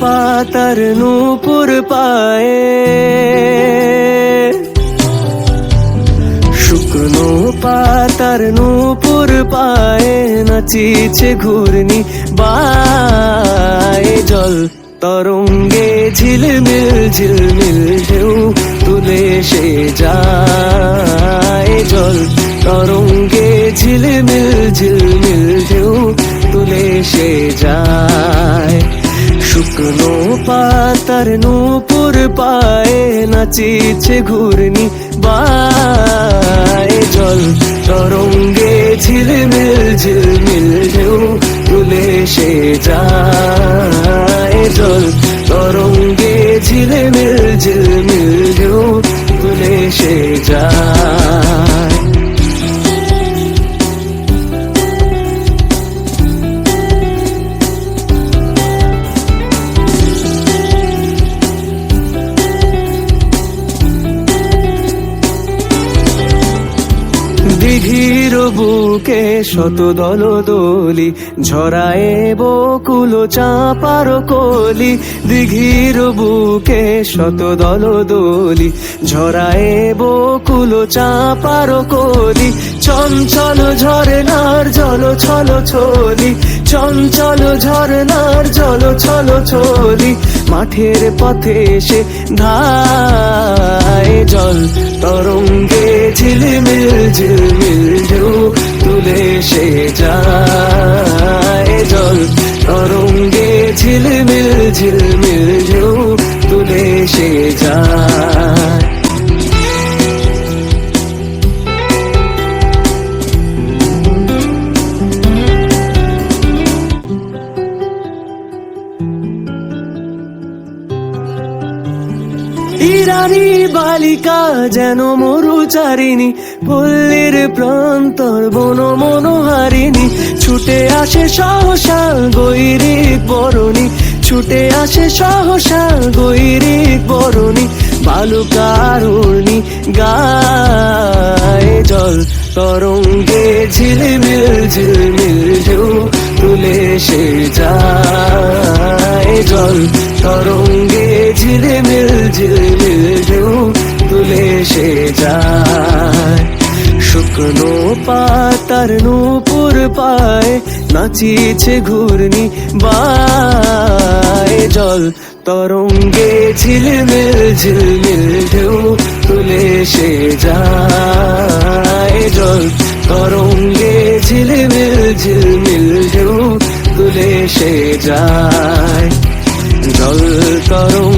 পাতার নূপুর পায়ে শুকনো পাতার নূপুর পায়ে নাচিছে ঘূর্ণি বায়ে জল তরঙ্গে ঝিলমিল ঝিলমিল ঢেউ তুলে সে যায় জল তরঙ্গে ঝিলমিল ঝিলমিল শুকনো পাতার নূপুর পায়ে নাচিছে ঘুরনি বায় জল তরঙ্গে ঝিলমিল ঝিলমিল ঢেউ তুলে সে যায় দিঘির বুকে শত দল দোলি ঝরায়ে বকুল চাপার কলি। দিঘির বুকে শত দল দোলি ঝরায়ে বকুল চাপার কলি। চঞ্চল ঝরনার জল ছল ছলি, চঞ্চল ঝরনার জল ছল ছলি। মাঠের পথে সে ধায় জল, তরঙ্গে ঝিলমিল ঢেউ তুলে সে যায় ইরানি বালিকা যেন মরুচারিণী, পল্লীর প্রান্তর বন মনোহারিণী। ছুটে আসে সহসা গৈরিক বরণী, ছুটে আসে সহসা গৈরিক বরণী বালুকারুণী গায়ে জল, তরঙ্গে ঝিলমিল ঝিলমিল ঢেউ তুলে সে যায় জল, তরঙ্গে ঝিলমিল ঝিলমিল তুলে সে যায়। শুকনো পাতার নূপুর পায়, নাচিছে ঘূর্ণি বায়। জল তরঙ্গে ঝিলমিল ঝিলমিল ঢেউ তুলে সে যায়। জল তরঙ্গে ঝিলমিল ঝিলমিল ঢেউ তুলে সে যায়। জল তরঙ্গে